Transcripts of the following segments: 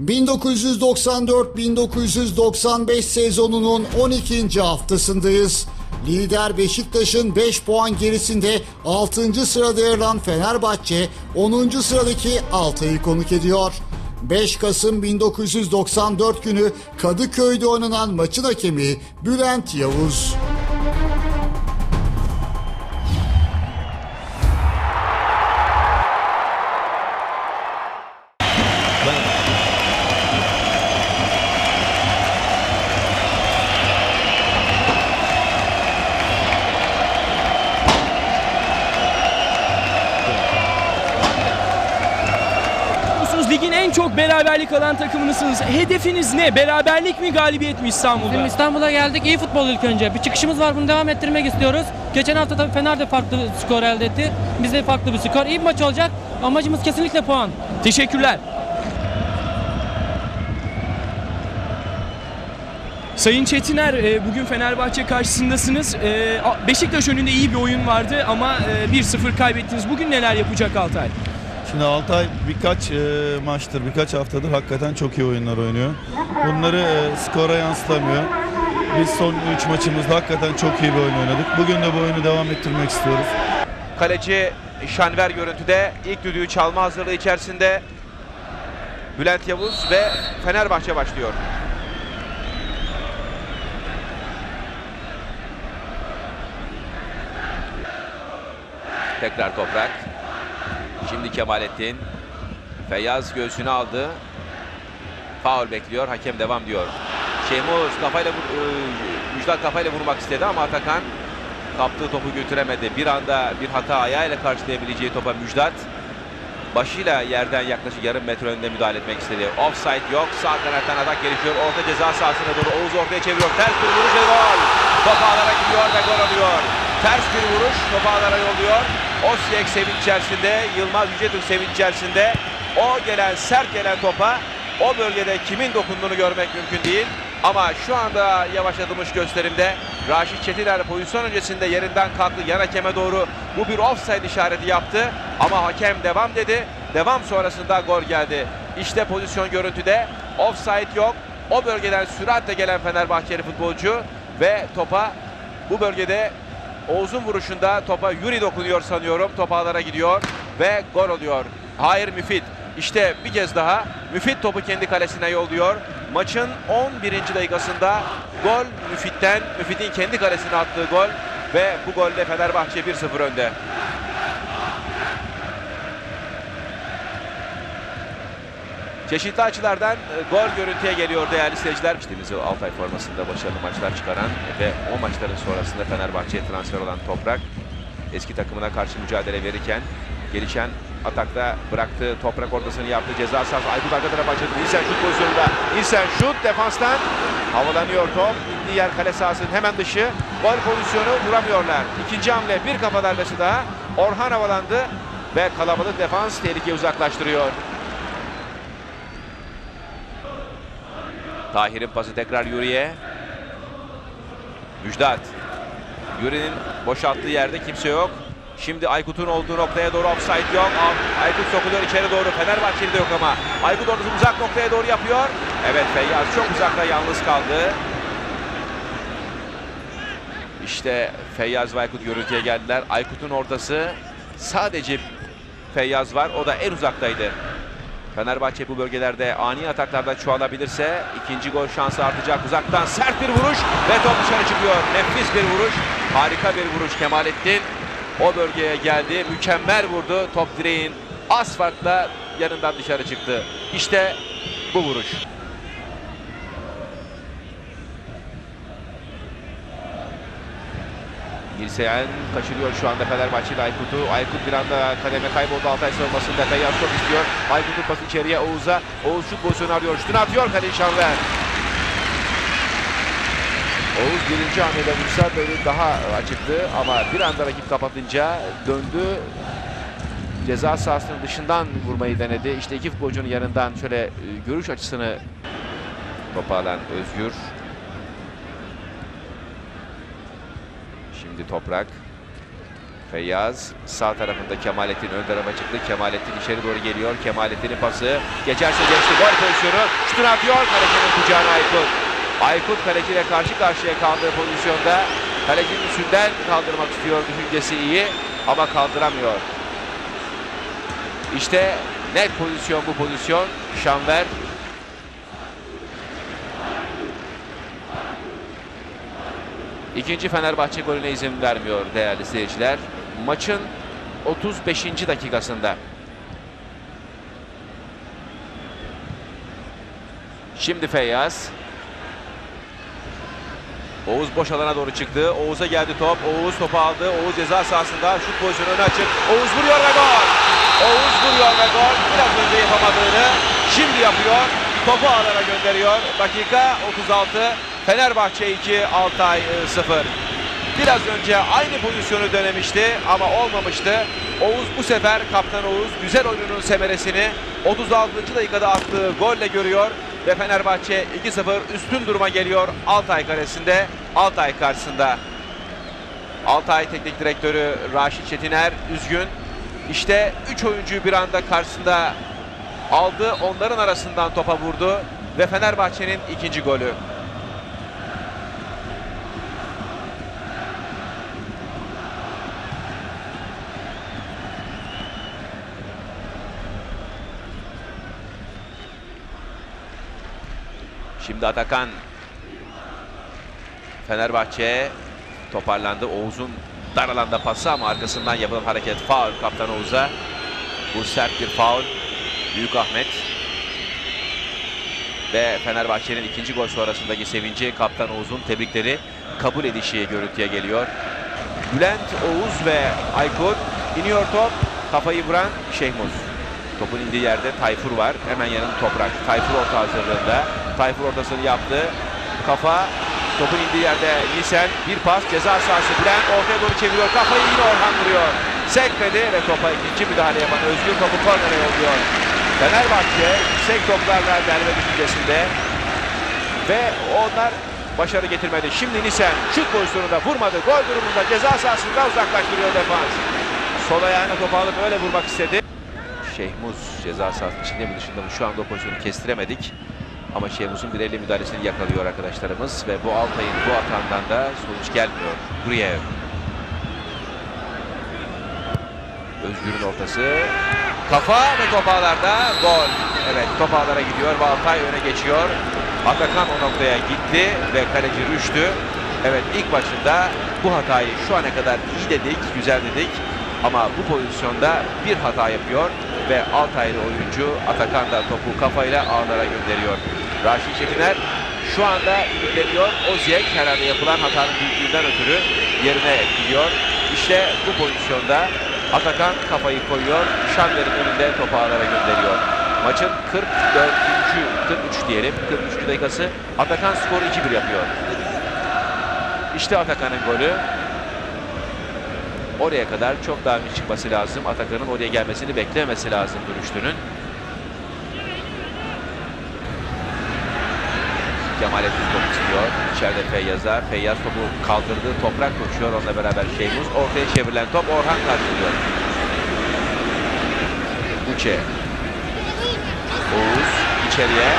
1994-1995 sezonunun 12. haftasındayız. Lider Beşiktaş'ın 5 puan gerisinde 6. sırada yer alan Fenerbahçe 10. sıradaki Altay'ı konuk ediyor. 5 Kasım 1994 günü Kadıköy'de oynanan maçın hakemi Bülent Yavuz. Çok beraberlik alan takımınısınız. Hedefiniz ne? Beraberlik mi galibiyet mi İstanbul'da? Bizim İstanbul'a geldik. iyi futbol ilk önce. Bir çıkışımız var. Bunu devam ettirmek istiyoruz. Geçen hafta tabii Fener de farklı skor elde etti. Biz de farklı bir skor. İyi bir maç olacak. Amacımız kesinlikle puan. Teşekkürler. Sayın Çetiner, e, bugün Fenerbahçe karşısındasınız. E, Beşiktaş önünde iyi bir oyun vardı ama e, 1-0 kaybettiniz. Bugün neler yapacak Altay? Şimdi Altay birkaç e, maçtır, birkaç haftadır hakikaten çok iyi oyunlar oynuyor. Bunları e, skora yansıtamıyor. Biz son 3 maçımızda hakikaten çok iyi bir oyun oynadık. Bugün de bu oyunu devam ettirmek istiyoruz. Kaleci Şanver görüntüde ilk düdüğü çalma hazırlığı içerisinde Bülent Yavuz ve Fenerbahçe başlıyor. Tekrar toprak. Şimdi Kemalettin. Feyyaz göğsünü aldı. Faul bekliyor. Hakem devam diyor. Şehmuz kafayla e, Müjdat kafayla vurmak istedi ama Atakan kaptığı topu götüremedi. Bir anda bir hata ayağıyla karşılayabileceği topa Müjdat başıyla yerden yaklaşık yarım metre önünde müdahale etmek istedi. Offside yok. Sağ kanattan atak gelişiyor. Orta ceza sahasına doğru Oğuz ortaya çeviriyor. Ters bir vuruş ve gol. Top ağlara gidiyor ve gol oluyor. Ters bir vuruş top ağlara yolluyor. Osijek sevinç içerisinde, Yılmaz Yücetürk sevinç içerisinde. O gelen, sert gelen topa o bölgede kimin dokunduğunu görmek mümkün değil. Ama şu anda yavaşlatılmış gösterimde Raşit Çetiner pozisyon öncesinde yerinden kalktı yan hakeme doğru bu bir offside işareti yaptı. Ama hakem devam dedi. Devam sonrasında gol geldi. İşte pozisyon görüntüde offside yok. O bölgeden süratle gelen Fenerbahçeli futbolcu ve topa bu bölgede Oğuz'un vuruşunda topa Yuri dokunuyor sanıyorum. Top ağlara gidiyor ve gol oluyor. Hayır Müfit. İşte bir kez daha Müfit topu kendi kalesine yolluyor. Maçın 11. dakikasında gol Müfit'ten, Müfit'in kendi kalesine attığı gol ve bu golle Fenerbahçe 1-0 önde. Çeşitli açılardan e, gol görüntüye geliyor değerli seyirciler. İşte yıl Altay formasında başarılı maçlar çıkaran ve o maçların sonrasında Fenerbahçe'ye transfer olan Toprak eski takımına karşı mücadele verirken gelişen atakta bıraktığı toprak ortasını yaptığı ceza sahası Aykut arka tarafa açıldı. Nilsen şut pozisyonunda. Nilsen şut defanstan havalanıyor top. İndiği yer kale sahasının hemen dışı. Gol pozisyonu vuramıyorlar. İkinci hamle bir kafa darbesi daha. Orhan havalandı ve kalabalık defans tehlikeyi uzaklaştırıyor. Tahir'in pası tekrar Yuri'ye. Müjdat. Yuri'nin boşalttığı yerde kimse yok. Şimdi Aykut'un olduğu noktaya doğru offside yok. Aykut sokuluyor içeri doğru. Fenerbahçe'de yok ama. Aykut orada uzak noktaya doğru yapıyor. Evet Feyyaz çok uzakta yalnız kaldı. İşte Feyyaz ve Aykut görüntüye geldiler. Aykut'un ortası sadece Feyyaz var. O da en uzaktaydı. Fenerbahçe bu bölgelerde ani ataklarda çoğalabilirse ikinci gol şansı artacak. Uzaktan sert bir vuruş ve top dışarı çıkıyor. Nefis bir vuruş. Harika bir vuruş Kemalettin. O bölgeye geldi. Mükemmel vurdu. Top direğin az yanından dışarı çıktı. İşte bu vuruş. Gilseyen kaçırıyor şu anda Fenerbahçeli Aykut'u. Aykut bir anda kademe kayboldu Altay savunmasında. Feyyaz çok istiyor. Aykut'un pası içeriye Oğuz'a. Oğuz şut pozisyonu arıyor. Şutunu atıyor Kadir Şanver. Oğuz birinci hamlede vursa böyle daha açıktı ama bir anda rakip kapatınca döndü. Ceza sahasının dışından vurmayı denedi. İşte iki futbolcunun yanından şöyle e, görüş açısını topa alan Özgür. Şimdi Toprak. Feyyaz sağ tarafında Kemalettin ön tarafa çıktı. Kemalettin içeri doğru geliyor. Kemalettin'in pası geçerse geçti. Gol pozisyonu. Şutunu atıyor. Kalecinin kucağına Aykut. Aykut kaleciyle karşı karşıya kaldığı pozisyonda kalecinin üstünden kaldırmak istiyor. Düşüncesi iyi ama kaldıramıyor. İşte net pozisyon bu pozisyon. Şanver İkinci Fenerbahçe golüne izin vermiyor değerli seyirciler. Maçın 35. dakikasında. Şimdi Feyyaz. Oğuz boş alana doğru çıktı. Oğuz'a geldi top. Oğuz topu aldı. Oğuz ceza sahasında. Şut pozisyonu öne açık. Oğuz vuruyor ve gol. Oğuz vuruyor ve gol. Biraz önce yapamadığını şimdi yapıyor. Topu ağlara gönderiyor. Dakika 36. Fenerbahçe 2, Altay 0. Biraz önce aynı pozisyonu denemişti ama olmamıştı. Oğuz bu sefer Kaptan Oğuz güzel oyunun semeresini 36. dakikada attığı golle görüyor ve Fenerbahçe 2-0 üstün duruma geliyor Altay karesinde, Altay karşısında. Altay Teknik Direktörü Raşit Çetiner üzgün. İşte 3 oyuncuyu bir anda karşısında aldı. Onların arasından topa vurdu ve Fenerbahçe'nin ikinci golü. Şimdi Atakan Fenerbahçe toparlandı. Oğuz'un dar alanda pası ama arkasından yapılan hareket faul kaptan Oğuz'a. Bu sert bir faul. Büyük Ahmet. Ve Fenerbahçe'nin ikinci gol sonrasındaki sevinci kaptan Oğuz'un tebrikleri kabul edişi görüntüye geliyor. Bülent, Oğuz ve Aykut iniyor top. Kafayı vuran Şehmuz. Topun indiği yerde Tayfur var. Hemen yanında Toprak. Tayfur orta hazırlığında. Tayfur ortasını yaptı. Kafa topun indiği yerde Nisen bir pas ceza sahası Bülent ortaya doğru çeviriyor. Kafayı yine Orhan vuruyor. Sekmedi ve topa ikinci müdahale yapan Özgür topu kornere yolluyor. Fenerbahçe yüksek toplarla delme düşüncesinde ve onlar başarı getirmedi. Şimdi Nisen şut pozisyonunda vurmadı. Gol durumunda ceza sahasında uzaklaştırıyor defans. Sol ayağına topu alıp öyle vurmak istedi. Şehmuz ceza sahasının içinde mi dışında mı şu anda o pozisyonu kestiremedik. Ama Şehmuz'un bir elle müdahalesini yakalıyor arkadaşlarımız ve bu Altay'ın bu hatandan da sonuç gelmiyor. Gruyev. Özgür'ün ortası. Kafa ve top ağlarda gol. Evet top ağlara gidiyor ve Altay öne geçiyor. Atakan o noktaya gitti ve kaleci Rüştü. Evet ilk başında bu hatayı şu ana kadar iyi dedik, güzel dedik. Ama bu pozisyonda bir hata yapıyor ve Altaylı oyuncu Atakan da topu kafayla ağlara gönderiyor. Raşit Çetiner şu anda ümitleniyor. Oziyek herhalde yapılan hatanın büyüklüğünden ötürü yerine gidiyor. İşte bu pozisyonda Atakan kafayı koyuyor. Şander'in önünde topu ağlara gönderiyor. Maçın 44. 43 diyelim. 43. dakikası Atakan skoru 2-1 yapıyor. İşte Atakan'ın golü. Oraya kadar çok daha önce çıkması lazım. Atakan'ın oraya gelmesini beklememesi lazım Rüştü'nün. Kemalettin topu istiyor. İçeride Feyyaz'a. Feyyaz topu kaldırdı. Toprak koşuyor. Onunla beraber Şeymuz. Ortaya çevrilen top Orhan karşılıyor. Uçe. Oğuz içeriye.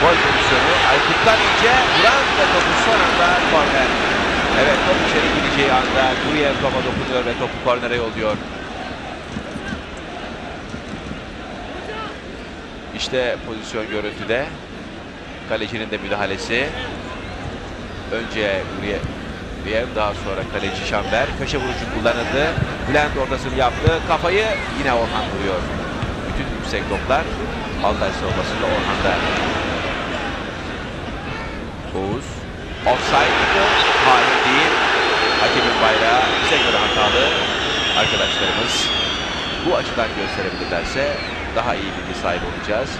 Gol pozisyonu. Aykut'tan ince. Vuran ve topu son anda korner. Evet top içeri gideceği anda Guriev topa dokunuyor ve topu kornere yolluyor. İşte pozisyon görüntüde. Kalecinin de müdahalesi. Önce Guriev, daha sonra kaleci Şamber. Köşe vuruşu kullanıldı. Bülent ortasını yaptı. Kafayı yine Orhan vuruyor. Bütün yüksek toplar Altay savunmasında Orhan'da. Oğuz. Offside hayır değil. Hakemin bayrağı bize göre hatalı. Arkadaşlarımız bu açıdan gösterebilirlerse daha iyi bilgi sahibi olacağız.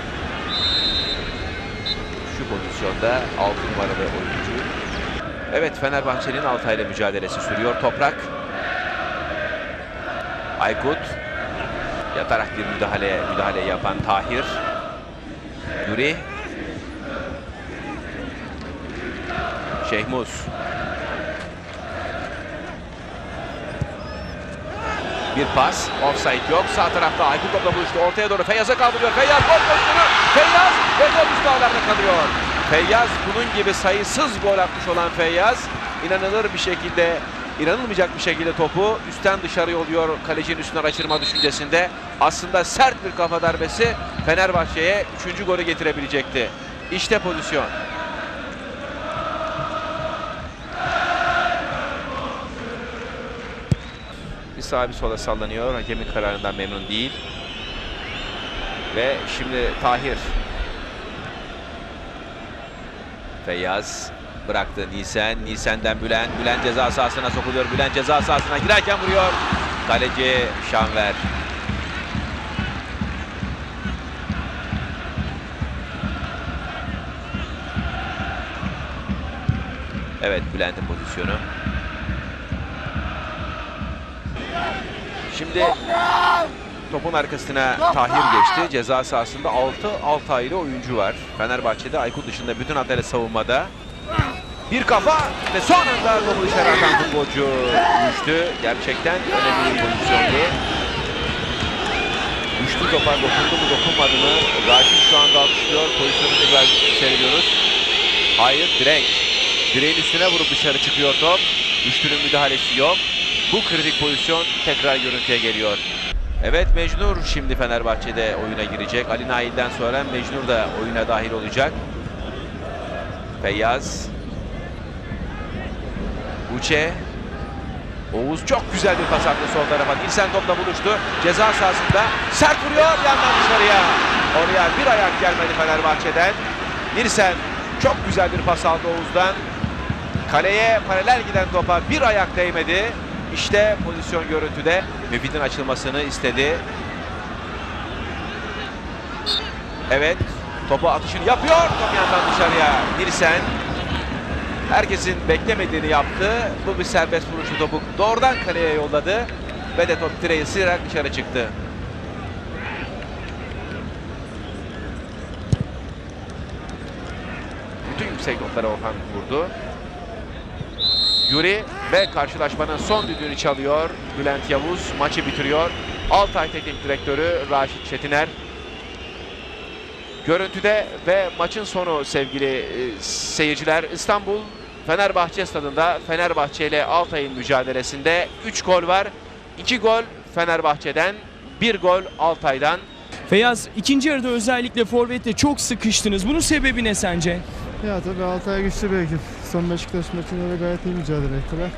Pozisyonda 6 numaralı oyuncu. Evet Fenerbahçe'nin Altay'la mücadelesi sürüyor. Toprak. Aykut. Yatarak bir müdahale müdahale yapan Tahir. Nuri. Şehmuz. Bir pas. Offside yok. Sağ tarafta Aykut topla buluştu. Ortaya doğru Feyyaz'a kaldırıyor. Feyyaz gol pozisyonu. Feyyaz ve gol üstü ağlarda kalıyor. Feyyaz bunun gibi sayısız gol atmış olan Feyyaz inanılır bir şekilde inanılmayacak bir şekilde topu üstten dışarı yolluyor kalecinin üstüne kaçırma düşüncesinde. Aslında sert bir kafa darbesi Fenerbahçe'ye 3. golü getirebilecekti. İşte pozisyon. Bir sağa sola sallanıyor. Hakemin kararından memnun değil. Ve şimdi Tahir. Feyyaz bıraktı Nisen. Nisen'den Bülent. Bülent ceza sahasına sokuluyor. Bülent ceza sahasına girerken vuruyor. Kaleci Şanver. Evet Bülent'in pozisyonu. Şimdi topun arkasına Tahir geçti. Ceza sahasında 6 Altaylı oyuncu var. Fenerbahçe'de Aykut dışında bütün hatayla savunmada. Bir kafa ve son anda topu dışarı atan futbolcu düştü. Gerçekten önemli bir pozisyondu. Düştü topa dokundu mu dokunmadı mı? Raşit şu anda alkışlıyor. Pozisyonu tekrar seyrediyoruz. Hayır direkt. Direğin üstüne vurup dışarı çıkıyor top. Düştü'nün müdahalesi yok. Bu kritik pozisyon tekrar görüntüye geliyor. Evet Mecnur şimdi Fenerbahçe'de oyuna girecek. Ali Nail'den sonra Mecnur da oyuna dahil olacak. Feyyaz. Uçe. Oğuz çok güzel bir pas attı sol tarafa. Nilsen topla buluştu. Ceza sahasında sert vuruyor yandan dışarıya. Oraya bir ayak gelmedi Fenerbahçe'den. Nilsen çok güzel bir pas aldı Oğuz'dan. Kaleye paralel giden topa bir ayak değmedi. İşte pozisyon görüntüde Müfit'in açılmasını istedi. Evet, topu atışını yapıyor. Top yandan dışarıya. Nilsen herkesin beklemediğini yaptı. Bu bir serbest vuruşlu topu doğrudan kaleye yolladı. Ve de top direği sıyırarak dışarı çıktı. Bütün yüksek notlara Orhan vurdu. Yuri ve karşılaşmanın son düdüğünü çalıyor. Bülent Yavuz maçı bitiriyor. Altay Teknik Direktörü Raşit Çetiner. Görüntüde ve maçın sonu sevgili e, seyirciler İstanbul Fenerbahçe stadında Fenerbahçe ile Altay'ın mücadelesinde 3 gol var. 2 gol Fenerbahçe'den, 1 gol Altay'dan. Feyyaz ikinci yarıda özellikle forvette çok sıkıştınız. Bunun sebebi ne sence? Ya tabii Altay güçlü bir ekip. Son Beşiktaş maçında da gayet iyi mücadele ettiler.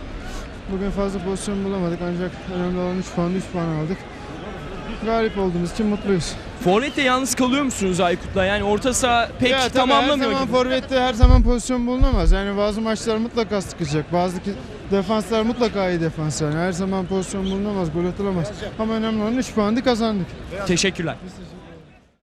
Bugün fazla pozisyon bulamadık ancak önemli olan 3 puan, 3 puan aldık. Galip olduğumuz için mutluyuz. Forvette yalnız kalıyor musunuz Aykut'la? Yani orta saha pek ya tamamlamıyor her zaman gibi. forvette her zaman pozisyon bulunamaz. Yani bazı maçlar mutlaka sıkacak. Bazı defanslar mutlaka iyi defans yani. Her zaman pozisyon bulunamaz, gol atılamaz. Ama önemli olan 3 puanı kazandık. Teşekkürler.